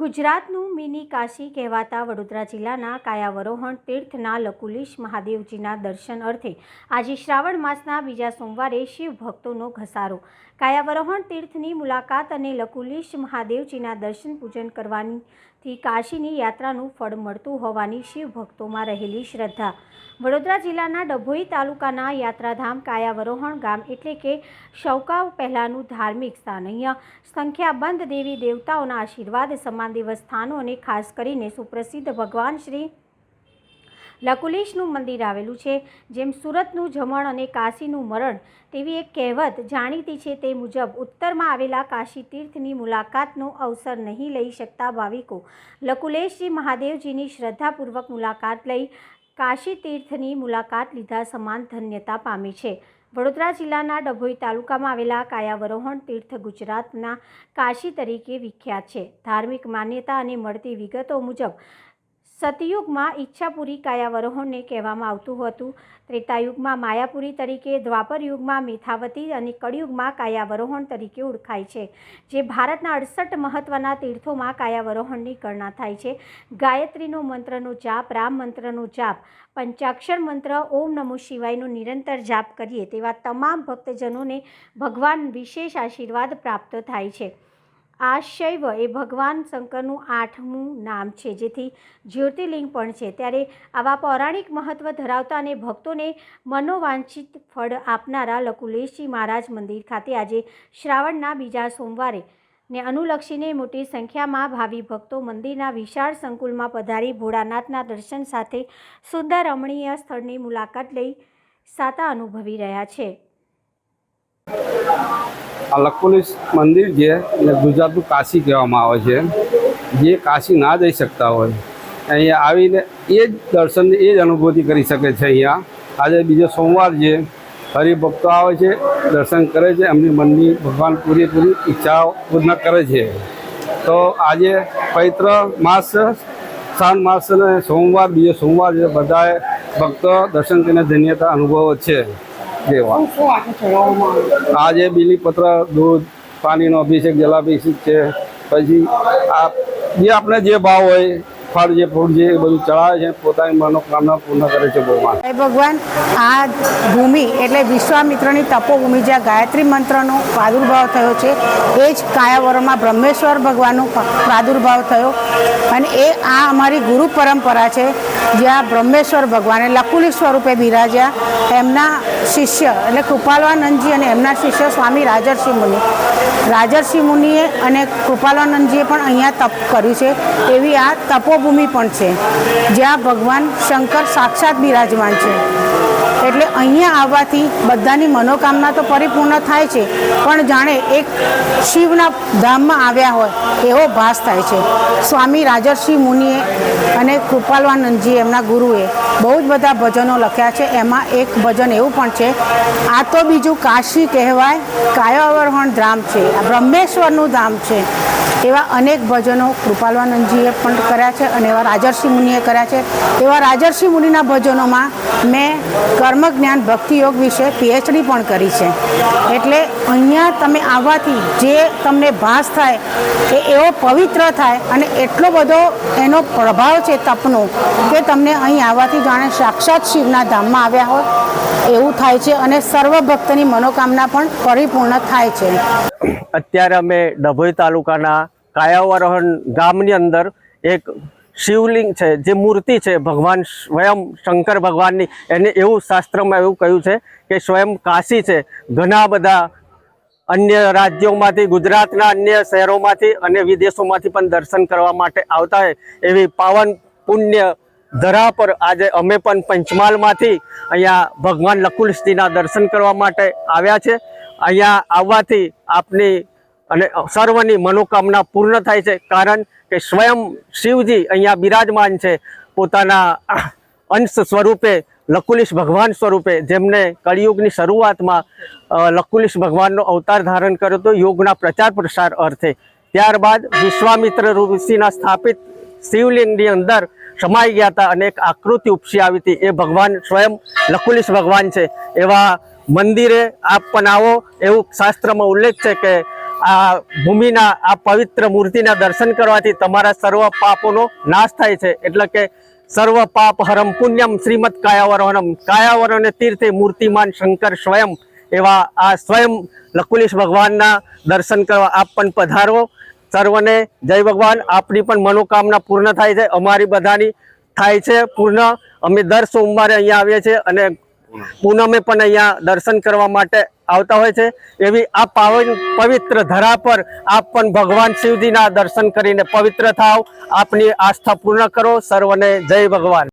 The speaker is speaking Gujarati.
ગુજરાતનું મિની કાશી કહેવાતા વડોદરા જિલ્લાના કાયાવરોહણ તીર્થના લકુલીશ મહાદેવજીના દર્શન અર્થે આજે શ્રાવણ માસના બીજા સોમવારે શિવ ભક્તોનો ઘસારો. કાયાવરોહણ તીર્થની મુલાકાત અને લકુલીશ મહાદેવજીના દર્શન પૂજન કરવાથી કાશીની યાત્રાનું ફળ મળતું હોવાની શિવ ભક્તોમાં રહેલી શ્રદ્ધા. વડોદરા જિલ્લાના ડભોઈ તાલુકાના યાત્રાધામ કાયાવરોહણ ગામ એટલે કે શૌકાવ પહેલાંનું ધાર્મિક સ્થાન. અહીંયા સંખ્યાબંધ દેવી દેવતાઓના આશીર્વાદ, સમાન દિવસ સ્થાનો અને ખાસ કરીને સુપ્રસિદ્ધ ભગવાન શ્રી લકુલીશનું મંદિર આવેલું છે, જેમ સુરતનું જમણ અને કાશીનું મરણ તેવી એક કહેવત જાણીતી છે તે મુજબ ઉત્તરમાં આવેલા કાશી તીર્થની મુલાકાતનો અવસર નહીં લઈ શકતા ભાવિકો લકુલેશજી મહાદેવજીની શ્રદ્ધાપૂર્વક મુલાકાત લઈ કાશી તીર્થની મુલાકાત લીધા સમાન ધન્યતા પામી છે. વડોદરા જિલ્લાના ડભોઈ તાલુકામાં આવેલા કાયાવરોહણ તીર્થ ગુજરાતના કાશી તરીકે વિખ્યાત છે. ધાર્મિક માન્યતા અને મળતી વિગતો મુજબ સતયુગમાં ઈચ્છાપુરી કાયાવરોહણને કહેવામાં આવતું હતું. ત્રેતાયુગમાં માયાપુરી તરીકે દ્વાપર યુગમાં મેથાવતી અને કળિયુગમાં કાયાવરોહણ તરીકે ઓળખાય છે, જે ભારતના અડસઠ મહત્ત્વના તીર્થોમાં કાયાવરોહણની ગણના થાય છે. ગાયત્રીનો મંત્રનો જાપ, રામ મંત્રનો જાપ, પંચાક્ષર મંત્ર, ઓમ નમો શિવાયનો નિરંતર જાપ કરીએ તેવા તમામ ભક્તજનોને ભગવાન વિશેષ આશીર્વાદ પ્રાપ્ત થાય છે. આ શૈવ એ ભગવાન શંકરનું આઠમું નામ છે, જેથી જ્યોતિર્લિંગ પણ છે. ત્યારે આવા પૌરાણિક મહત્ત્વ ધરાવતા અને ભક્તોને મનોવાંછિત ફળ આપનારા લકુલેશજી મહારાજ મંદિર ખાતે આજે શ્રાવણના બીજા સોમવારે ને અનુલક્ષીને મોટી સંખ્યામાં ભાવિ ભક્તો મંદિરના વિશાળ સંકુલમાં પધારી ભોળાનાથના દર્શન સાથે સુંદર રમણીય સ્થળની મુલાકાત લઈ સાતા અનુભવી રહ્યા છે. આ લખોલીસ મંદિર છે એને ગુજરાતનું કાશી કહેવામાં આવે છે, જે કાશી ના જઈ શકતા હોય. અહીંયા આવીને એ જ દર્શન એ જ અનુભૂતિ કરી શકે છે અહીંયા. આજે બીજો સોમવાર છે, હરિભક્તો આવે છે, દર્શન કરે છે, એમની મનની ભગવાન પૂરેપૂરી ઈચ્છાઓ પૂર્ણ કરે છે. તો આજે પવિત્ર માસ, શ્રાવણ માસ અને સોમવાર, બીજો સોમવાર છે બધાએ ભક્તો દર્શન કરીને ધન્યતા અનુભવો છે. જેવા જે બીલીપત્ર દૂધ પાણીનો અભિષેક જલાભિષેક છે પછી આ જે આપણે જે ભાવ હોય ફળ જે ફૂડ જે બધું ચડાવે છે પોતાની મનોકામના પૂર્ણ કરે છે ભગવાન. હે ભગવાન આ ભૂમિ એટલે વિશ્વામિત્રની તપોભૂમિ જ્યાં ગાયત્રી મંત્રનો પ્રાદુર્ભાવ થયો છે એ જ કાયાવરમાં બ્રહ્મેશ્વર ભગવાનનો પ્રાદુર્ભાવ થયો. અને એ આ અમારી ગુરુ પરંપરા છે. જ્યાં બ્રહ્મેશ્વર ભગવાને લકુલી સ્વરૂપે બિરાજ્યા, એમના શિષ્ય એટલે કૃપાલવાનંદજી અને એમના શિષ્ય સ્વામી રાજર્ષિ મુનિ. રાજર્ષિ મુનિએ અને કૃપાલાનંદજીએ પણ અહીંયા તપ કર્યું છે. એવી આ તપોભૂમિ પણ છે, જ્યાં ભગવાન શંકર સાક્ષાત બિરાજમાન છે. એટલે અહીંયા આવવાથી બધાની મનોકામના તો પરિપૂર્ણ થાય છે, પણ જાણે એક શિવના ધામમાં આવ્યા હોય એવો ભાસ થાય છે. સ્વામી રાજર્ષિ મુનિએ અને કૃપાલવાનંદજી એમના ગુરુએ બહુ જ બધા ભજનો લખ્યા છે. એમાં એક ભજન એવું પણ છે, આ તો બીજું કાશી કહેવાય કાયાવરોહણ ધામ છે, આ બ્રહ્મેશ્વરનું ધામ છે. એવા અનેક ભજનો કૃપાલવાનંદજીએ પણ કર્યા છે અને એવા રાજર્ષિ મુનિએ કર્યા છે. એવા રાજર્ષિ મુનિના ભજનોમાં મેં કર્મ જ્ઞાન ભક્તિયોગ વિશે પીએચડી પણ કરી છે. એટલે અહીંયા તમે આવવાથી જે તમને ભાસ થાય, એ એવો પવિત્ર થાય અને એટલો બધો એનો પ્રભાવ છે તપનો કે તમને અહીં આવવાથી જાણે સાક્ષાત શિવના ધામમાં આવ્યા હોય એવું થાય છે અને સર્વ ભક્તની મનોકામના પણ પરિપૂર્ણ થાય છે. અત્યારે અમે ડભોઈ તાલુકાના કાયાવરોહણ ગામની અંદર એક શિવલિંગ છે, જે મૂર્તિ છે, ભગવાન સ્વયં શંકર ભગવાનની. એને એવું શાસ્ત્રમાં એવું કહ્યું છે કે સ્વયં કાશી છે. ઘણા બધા અન્ય રાજ્યોમાંથી, ગુજરાતના અન્ય શહેરોમાંથી અને વિદેશોમાંથી પણ દર્શન કરવા માટે આવતા હોય. એવી પાવન પુણ્ય ધરા પર આજે અમે પણ પંચમહાલમાંથી અહીંયા ભગવાન લકુલજીના દર્શન કરવા માટે આવ્યા છે. અહીંયા આવવાથી આપની અને સર્વની મનોકામના પૂર્ણ થાય છે. કારણ કે સ્વયં શિવજી અહીંયા બિરાજમાન છે. પોતાના અંશ સ્વરૂપે લકુલિશ ભગવાન સ્વરૂપે જેમને કળિયુગની શરૂઆતમાં લકુલિશ ભગવાનનો અવતાર ધારણ કર્યો હતો, યોગના પ્રચાર પ્રસાર અર્થે. ત્યારબાદ વિશ્વામિત્ર ઋષિના સ્થાપિત શિવલિંગની અંદર સમાઈ ગયા હતા અને એક આકૃતિ ઉપસી આવી હતી. એ ભગવાન સ્વયં લકુલિશ ભગવાન છે. એવા મંદિરે આપ પણ આવો. એવું શાસ્ત્રમાં ઉલ્લેખ છે કે આ ભૂમિના, આ પવિત્ર મૂર્તિના દર્શન કરવાથી તમારા સર્વ પાપોનો નાશ થાય છે. એટલે કે સર્વ પાપ હરમ પુણ્યમ શ્રીમદ કાયાવરણમ. કાયાવરણ તીર્થે મૂર્તિમાન શંકર સ્વયં. એવા આ સ્વયં લકુલીશ ભગવાનના દર્શન કરવા આપ પણ પધારો સર્વને જય ભગવાન. આપની પણ મનોકામના પૂર્ણ થાય છે. અમારી બધાની થાય છે પૂર્ણ. અમે દર સોમવારે અહીંયા આવીએ છીએ અને પૂનમે પણ અહીંયા દર્શન કરવા માટે આવતા હોય છે. એવી આ પાવન પવિત્ર ધરા પર આપ પણ ભગવાન શિવજીના દર્શન કરીને પવિત્ર થાવ. આપની આસ્થા પૂર્ણ કરો. સર્વને જય ભગવાન.